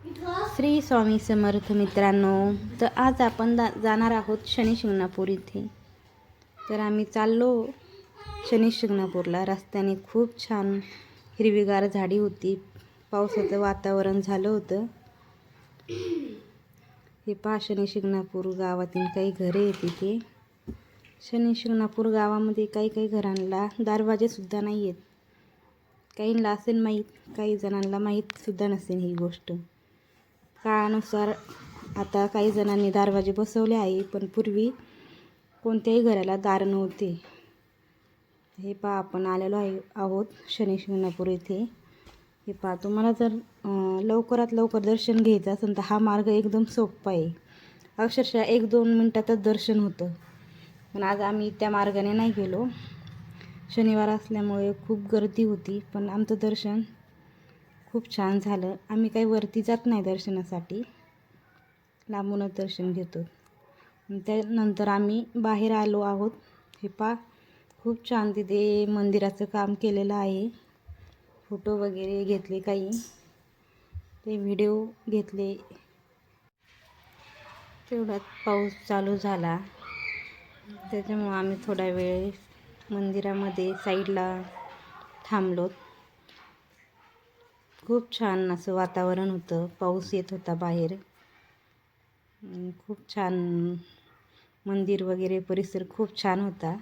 श्री स्वामी समर्थ मित्रांनो तर आज आपण दा जाणार आहोत शनी शिंगणापूर इथे. तर आम्ही चाललो शनी शिंगणापूरला रस्त्याने खूप छान हिरवीगार झाडी होती. पावसाचं वातावरण झालं होतं. हे पहा शनी शिंगणापूर गावातील काही घरे आहेत तिथे शनी शिंगणापूर गावामध्ये काही काही घरांना दरवाजेसुद्धा नाही आहेत काहींना असेल माहीत काही जणांना माहीतसुद्धा नसेल ही गोष्ट. काळानुसार आता काही जणांनी दारवाजे बसवले आहे पण पूर्वी कोणत्याही घराला दार नव्हते. हे पहा आपण आलेलो आहे आहोत शनी शिंगणापूर येथे हे पहा तुम्हाला जर लवकरात लवकर दर्शन घ्यायचं असेल तर हा मार्ग एकदम सोपा आहे. अक्षरशः एक दोन मिनटातच दर्शन होतं. पण आज आम्ही त्या मार्गाने नाही गेलो. शनिवार असल्यामुळे खूप गर्दी होती पण आमचं दर्शन खूप छान झालं. आम्ही काही वरती जात नाही दर्शनासाठी. लांबूनच दर्शन घेतो. त्यानंतर आम्ही बाहेर आलो आहोत. हे पा खूप छान तिथे मंदिराचं काम केलेलं आहे. फोटो वगैरे घेतले काही. ते व्हिडिओ घेतले. तेवढ्यात पाऊस चालू झाला. त्याच्यामुळं आम्ही थोडा वेळ मंदिरामध्ये साईडला थांबलो खूप छान असं वातावरण होतं. पाऊस येत होता बाहेर. खूप छान मंदिर वगैरे परिसर खूप छान होता.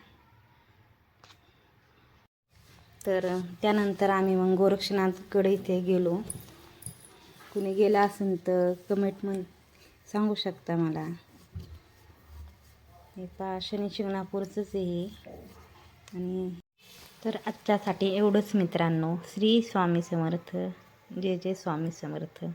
तर त्यानंतर आम्ही मग गोरक्षनाथकडे इथे गेलो. कुणी गेला असेल तर कमेंट सांगू शकता मला. हे पा शनी शिंगणापूरचंच आहे हे. आणि तर आजच्यासाठी एवढंच मित्रांनो. श्री स्वामी समर्थ. जय जय स्वामी समर्थ.